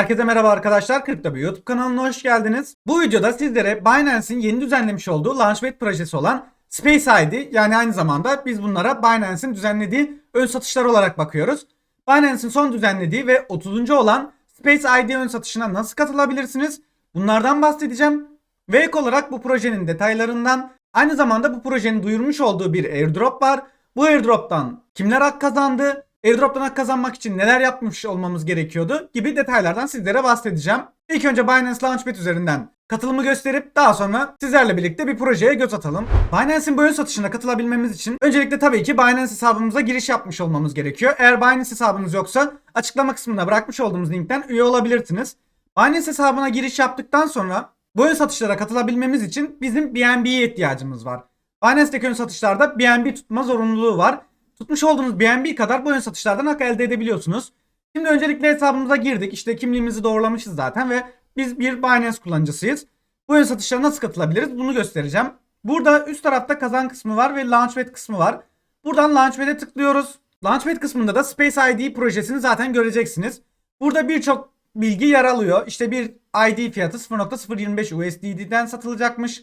Herkese merhaba arkadaşlar. Kripto bir YouTube kanalına hoş geldiniz. Bu videoda sizlere Binance'in yeni düzenlemiş olduğu Launchpad projesi olan Space ID yani aynı zamanda biz bunlara Binance'in düzenlediği ön satışlar olarak bakıyoruz. Binance'in son düzenlediği ve 30. olan Space ID ön satışına nasıl katılabilirsiniz? Bunlardan bahsedeceğim. Ve ek olarak bu projenin detaylarından aynı zamanda bu projenin duyurmuş olduğu bir airdrop var. Bu airdrop'tan kimler hak kazandı? Airdrop'tan hak kazanmak için neler yapmış olmamız gerekiyordu gibi detaylardan sizlere bahsedeceğim. İlk önce Binance Launchpad üzerinden katılımı gösterip daha sonra sizlerle birlikte bir projeye göz atalım. Binance'in bu ön satışına katılabilmemiz için öncelikle tabii ki Binance hesabımıza giriş yapmış olmamız gerekiyor. Eğer Binance hesabınız yoksa açıklama kısmına bırakmış olduğumuz linkten üye olabilirsiniz. Binance hesabına giriş yaptıktan sonra bu ön satışlara katılabilmemiz için bizim BNB'ye ihtiyacımız var. Binance'deki ön satışlarda BNB tutma zorunluluğu var. Tutmuş olduğunuz BNB kadar bu ön satışlardan hak elde edebiliyorsunuz. Şimdi öncelikle hesabımıza girdik. İşte kimliğimizi doğrulamışız zaten ve biz bir Binance kullanıcısıyız. Bu ön satışlara nasıl katılabiliriz bunu göstereceğim. Burada üst tarafta kazan kısmı var ve Launchpad kısmı var. Buradan Launchpad'e tıklıyoruz. Launchpad kısmında da Space ID projesini zaten göreceksiniz. Burada birçok bilgi yer alıyor. İşte bir ID fiyatı 0.025 USDT'den satılacakmış.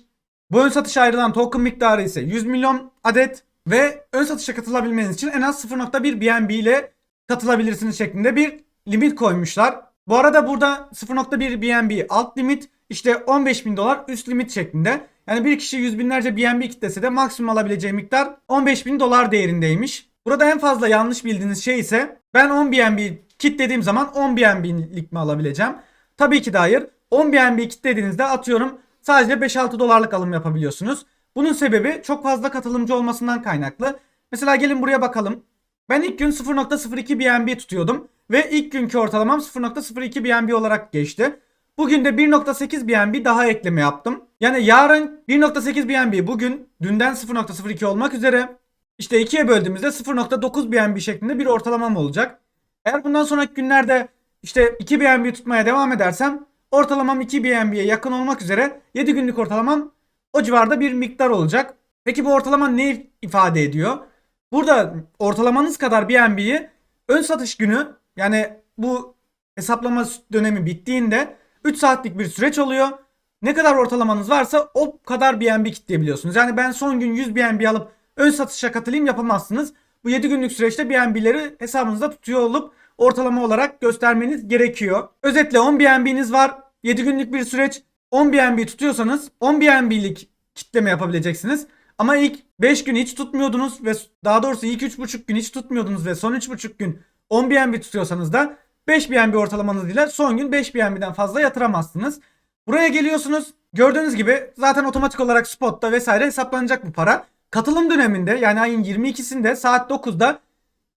Bu ön satışa ayrılan token miktarı ise 100 milyon adet ve ön satışa katılabilmeniz için en az 0.1 BNB ile katılabilirsiniz şeklinde bir limit koymuşlar. Bu arada burada 0.1 BNB alt limit işte 15 bin dolar üst limit şeklinde. Yani bir kişi yüz binlerce BNB kitlese de maksimum alabileceği miktar 15 bin dolar değerindeymiş. Burada en fazla yanlış bildiğiniz şey ise ben 10 BNB kitlediğim zaman 10 BNB'lik mi alabileceğim? Tabii ki de hayır. 10 BNB kitlediğinizde atıyorum sadece 5-6 dolarlık alım yapabiliyorsunuz. Bunun sebebi çok fazla katılımcı olmasından kaynaklı. Mesela gelin buraya bakalım. Ben ilk gün 0.02 BNB tutuyordum ve ilk günkü ortalamam 0.02 BNB olarak geçti. Bugün de 1.8 BNB daha ekleme yaptım. Yani yarın 1.8 BNB bugün dünden 0.02 olmak üzere işte ikiye böldüğümüzde 0.9 BNB şeklinde bir ortalamam olacak. Eğer bundan sonraki günlerde işte 2 BNB tutmaya devam edersem ortalamam 2 BNB'ye yakın olmak üzere 7 günlük ortalamam o civarda bir miktar olacak. Peki bu ortalama ne ifade ediyor? Burada ortalamanız kadar BNB'yi ön satış günü yani bu hesaplama dönemi bittiğinde 3 saatlik bir süreç oluyor. Ne kadar ortalamanız varsa o kadar BNB kitleyebiliyorsunuz. Yani ben son gün 100 BNB alıp ön satışa katılayım yapamazsınız. Bu 7 günlük süreçte BNB'leri hesabınızda tutuyor olup ortalama olarak göstermeniz gerekiyor. Özetle 10 BNB'niz var. 7 günlük bir süreç. 10 BNB tutuyorsanız 10 BNB'lik kitleme yapabileceksiniz. Ama ilk 5 gün hiç tutmuyordunuz ve daha doğrusu ilk 3,5 gün hiç tutmuyordunuz ve son 3,5 gün 10 BNB tutuyorsanız da 5 BNB ortalamanız ile son gün 5 BNB'den fazla yatıramazsınız. Buraya geliyorsunuz. Gördüğünüz gibi zaten otomatik olarak spotta vesaire hesaplanacak bu para. Katılım döneminde yani ayın 22'sinde saat 9'da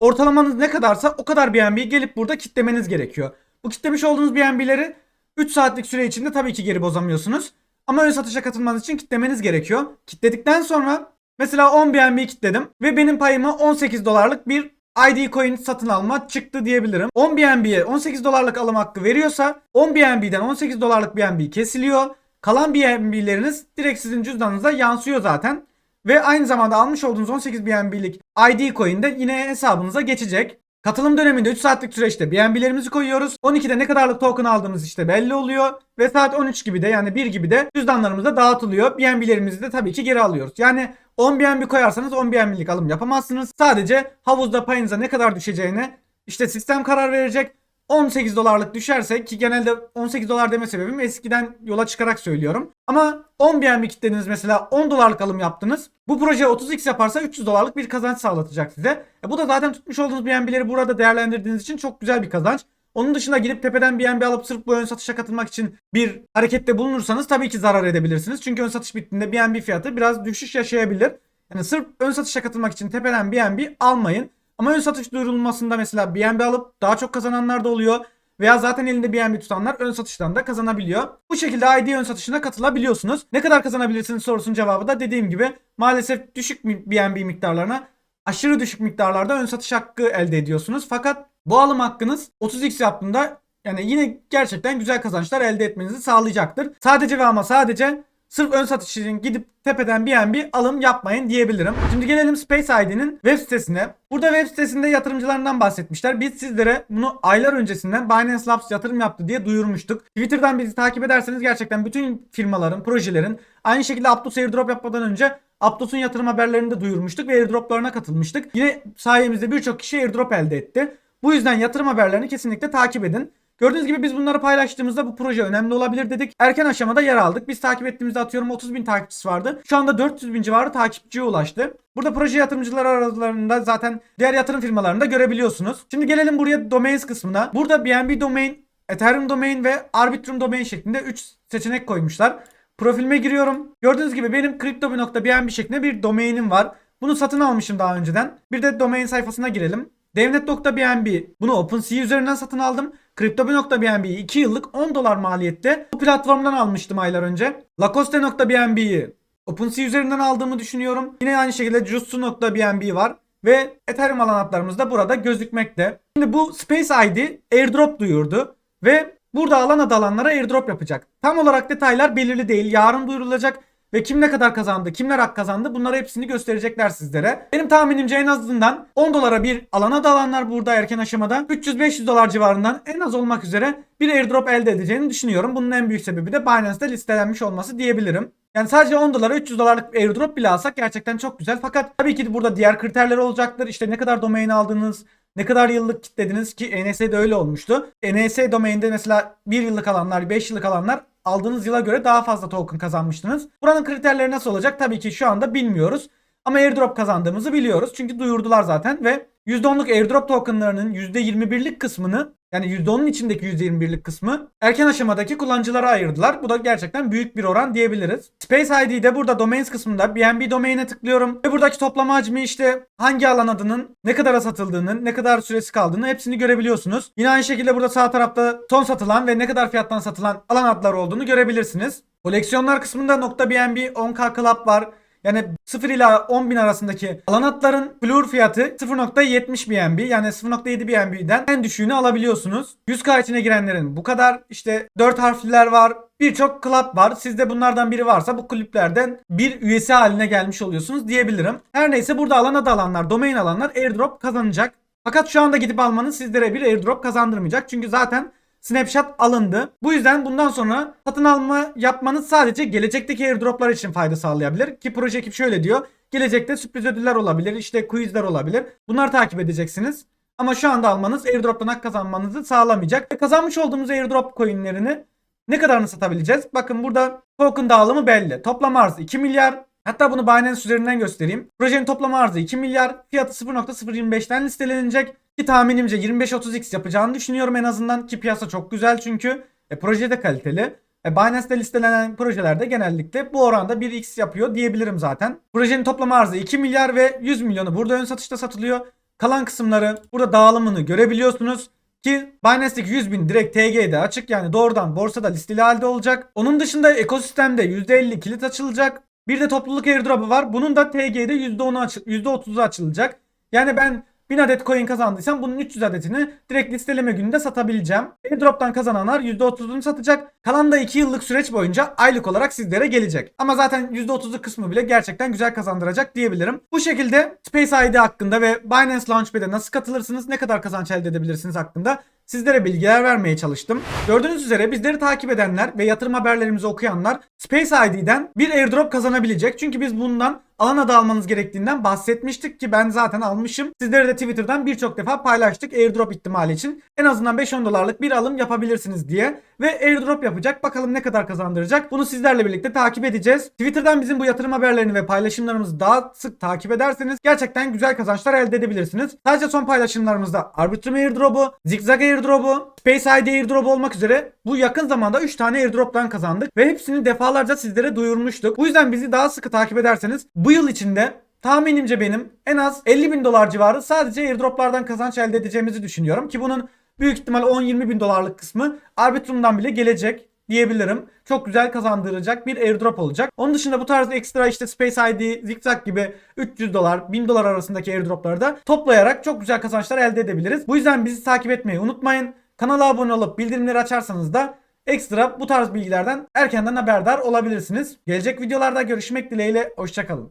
ortalamanız ne kadarsa o kadar BNB'yi gelip burada kitlemeniz gerekiyor. Bu kitlemiş olduğunuz BNB'leri 3 saatlik süre içinde tabii ki geri bozamıyorsunuz. Ama ön satışa katılmanız için kitlemeniz gerekiyor. Kitledikten sonra mesela 10 BNB kitledim ve benim payıma 18 dolarlık bir ID coin satın alma çıktı diyebilirim. 10 BNB'ye 18 dolarlık alım hakkı veriyorsa 10 BNB'den 18 dolarlık BNB kesiliyor. Kalan BNB'leriniz direkt sizin cüzdanınıza yansıyor zaten. Ve aynı zamanda almış olduğunuz 18 BNB'lik ID coin de yine hesabınıza geçecek. Katılım döneminde 3 saatlik süreçte BNB'lerimizi koyuyoruz. 12'de ne kadarlık token aldığımız işte belli oluyor. Ve saat 13 gibi de yani 1 gibi de cüzdanlarımıza dağıtılıyor. BNB'lerimizi de tabii ki geri alıyoruz. Yani 10 BNB koyarsanız 10 BNB'lik alım yapamazsınız. Sadece havuzda payınıza ne kadar düşeceğine işte sistem karar verecek. 18 dolarlık düşerse ki genelde 18 dolar deme sebebim eskiden yola çıkarak söylüyorum. Ama 10 BNB kitlediniz mesela 10 dolarlık alım yaptınız. Bu proje 30x yaparsa 300 dolarlık bir kazanç sağlatacak size. E bu da zaten tutmuş olduğunuz BNB'leri burada değerlendirdiğiniz için çok güzel bir kazanç. Onun dışında gidip tepeden BNB alıp sırf bu ön satışa katılmak için bir harekette bulunursanız tabii ki zarar edebilirsiniz. Çünkü ön satış bittiğinde BNB fiyatı biraz düşüş yaşayabilir. Yani sırf ön satışa katılmak için tepeden BNB almayın. Ama ön satış duyurulmasında mesela BNB alıp daha çok kazananlar da oluyor. Veya zaten elinde BNB tutanlar ön satıştan da kazanabiliyor. Bu şekilde ID ön satışına katılabiliyorsunuz. Ne kadar kazanabilirsiniz sorusunun cevabı da dediğim gibi maalesef düşük BNB miktarlarına aşırı düşük miktarlarda ön satış hakkı elde ediyorsunuz. Fakat bu alım hakkınız 30x yaptığında yani yine gerçekten güzel kazançlar elde etmenizi sağlayacaktır. Sadece ve ama sadece sırf ön satış için gidip tepeden BNB alım yapmayın diyebilirim. Şimdi gelelim Space ID'nin web sitesine. Burada web sitesinde yatırımcılarından bahsetmişler. Biz sizlere bunu aylar öncesinden Binance Labs yatırım yaptı diye duyurmuştuk. Twitter'dan bizi takip ederseniz gerçekten bütün firmaların, projelerin aynı şekilde Aptos airdrop yapmadan önce Aptos'un yatırım haberlerini de duyurmuştuk ve airdroplarına katılmıştık. Yine sayemizde birçok kişi airdrop elde etti. Bu yüzden yatırım haberlerini kesinlikle takip edin. Gördüğünüz gibi biz bunları paylaştığımızda bu proje önemli olabilir dedik. Erken aşamada yer aldık. Biz takip ettiğimizde atıyorum 30 bin takipçisi vardı. Şu anda 400 bin civarı takipçiye ulaştı. Burada proje yatırımcıları aralarında zaten diğer yatırım firmalarında görebiliyorsunuz. Şimdi gelelim buraya domains kısmına. Burada BNB domain, Ethereum domain ve Arbitrum domain şeklinde 3 seçenek koymuşlar. Profilime giriyorum. Gördüğünüz gibi benim crypto.bnb şeklinde bir domainim var. Bunu satın almışım daha önceden. Bir de domain sayfasına girelim. Devnet.bnb bunu OpenSea üzerinden satın aldım. Crypto.bnb'yi 2 yıllık 10 dolar maliyette bu platformdan almıştım aylar önce. Lacoste.bnb'yi OpenSea üzerinden aldığımı düşünüyorum. Yine aynı şekilde Jutsu.bnb var. Ve Ethereum alanatlarımız da burada gözükmekte. Şimdi bu Space ID airdrop duyurdu. Ve burada alan adı alanlara airdrop yapacak. Tam olarak detaylar belirli değil. Yarın duyurulacak. Ve kim ne kadar kazandı, kimler hak kazandı bunları hepsini gösterecekler sizlere. Benim tahminimce en azından 10 dolara bir alana da alanlar burada erken aşamada 300-500 dolar civarından en az olmak üzere bir airdrop elde edeceğini düşünüyorum. Bunun en büyük sebebi de Binance'de listelenmiş olması diyebilirim. Yani sadece 10 dolara 300 dolarlık bir airdrop bile alsak gerçekten çok güzel. Fakat tabii ki burada diğer kriterler olacaktır. İşte ne kadar domain aldınız, ne kadar yıllık kitlediniz ki NS'de öyle olmuştu. NS domainde mesela 1 yıllık alanlar, 5 yıllık alanlar aldığınız yıla göre daha fazla token kazanmıştınız. Buranın kriterleri nasıl olacak tabii ki şu anda bilmiyoruz. Ama airdrop kazandığımızı biliyoruz. Çünkü duyurdular zaten ve %10'luk airdrop tokenlarının %21'lik kısmını yani %10'un içindeki %21'lik kısmı erken aşamadaki kullanıcılara ayırdılar. Bu da gerçekten büyük bir oran diyebiliriz. Space ID'de burada domains kısmında BNB domain'e tıklıyorum. Ve buradaki toplama hacmi işte hangi alan adının ne kadara satıldığını, ne kadar süresi kaldığını hepsini görebiliyorsunuz. Yine aynı şekilde burada sağ tarafta son satılan ve ne kadar fiyattan satılan alan adları olduğunu görebilirsiniz. Koleksiyonlar kısmında .bnb 10k Club var. Yani 0 ila 10 bin arasındaki alan atların flur fiyatı 0.70 BNB yani 0.7 BNB'den en düşüğünü alabiliyorsunuz. 100k içine girenlerin bu kadar işte 4 harfliler var. Birçok club var. Sizde bunlardan biri varsa bu kulüplerden bir üyesi haline gelmiş oluyorsunuz diyebilirim. Her neyse burada alana da alanlar, domain alanlar airdrop kazanacak. Fakat şu anda gidip almanız sizlere bir airdrop kazandırmayacak. Çünkü zaten snapshot alındı. Bu yüzden bundan sonra satın alma yapmanız sadece gelecekteki airdroplar için fayda sağlayabilir. Ki proje ekip şöyle diyor. Gelecekte sürpriz ödüller olabilir, işte quizler olabilir. Bunları takip edeceksiniz. Ama şu anda almanız airdrop'tan hak kazanmanızı sağlamayacak. Ve kazanmış olduğumuz airdrop coinlerini ne kadarını satabileceğiz? Bakın burada token dağılımı belli. Toplam arzı 2 milyar. Hatta bunu Binance üzerinden göstereyim. Projenin toplam arzı 2 milyar. Fiyatı 0.025'ten listelenecek. Ki tahminimce 25-30x yapacağını düşünüyorum en azından. Ki piyasa çok güzel çünkü. E, proje de kaliteli. E, Binance'de listelenen projelerde genellikle bu oranda 1x yapıyor diyebilirim zaten. Projenin toplam arzı 2 milyar ve 100 milyonu burada ön satışta satılıyor. Kalan kısımları burada dağılımını görebiliyorsunuz. Ki Binance'deki 100 bin direkt TG'de açık yani doğrudan borsada listeli halde olacak. Onun dışında ekosistemde %50 kilit açılacak. Bir de topluluk airdrop'u var. Bunun da TG'de %10'u aç %30'u açılacak. Yani ben 1000 adet coin kazandıysam bunun 300 adetini direkt listeleme gününde satabileceğim. Airdrop'tan kazananlar %30'unu satacak. Kalan da 2 yıllık süreç boyunca aylık olarak sizlere gelecek. Ama zaten %30'luk kısmı bile gerçekten güzel kazandıracak diyebilirim. Bu şekilde Space ID hakkında ve Binance Launchpad'e nasıl katılırsınız, ne kadar kazanç elde edebilirsiniz hakkında sizlere bilgiler vermeye çalıştım. Gördüğünüz üzere bizleri takip edenler ve yatırım haberlerimizi okuyanlar Space ID'den bir airdrop kazanabilecek. Çünkü biz bundan alan adı almanız gerektiğinden bahsetmiştik ki ben zaten almışım. Sizlere de Twitter'dan birçok defa paylaştık airdrop ihtimali için. En azından 5-10 dolarlık bir alım yapabilirsiniz diye. Ve airdrop yapacak. Bakalım ne kadar kazandıracak. Bunu sizlerle birlikte takip edeceğiz. Twitter'dan bizim bu yatırım haberlerini ve paylaşımlarımızı daha sık takip ederseniz gerçekten güzel kazançlar elde edebilirsiniz. Sadece son paylaşımlarımızda Arbitrum airdrop'u, Zigzag airdrop'u, Space ID airdrop'u olmak üzere bu yakın zamanda 3 tane airdrop'tan kazandık. Ve hepsini defalarca sizlere duyurmuştuk. Bu yüzden bizi daha sıkı takip ederseniz bu yıl içinde tahminimce benim en az 50 bin dolar civarı sadece airdroplardan kazanç elde edeceğimizi düşünüyorum. Ki bunun büyük ihtimal 10-20 bin dolarlık kısmı Arbitrum'dan bile gelecek diyebilirim. Çok güzel kazandıracak bir airdrop olacak. Onun dışında bu tarz ekstra işte Space ID, Zigzag gibi 300 dolar, 1000 dolar arasındaki airdropları da toplayarak çok güzel kazançlar elde edebiliriz. Bu yüzden bizi takip etmeyi unutmayın. Kanala abone olup bildirimleri açarsanız da ekstra bu tarz bilgilerden erkenden haberdar olabilirsiniz. Gelecek videolarda görüşmek dileğiyle hoşçakalın.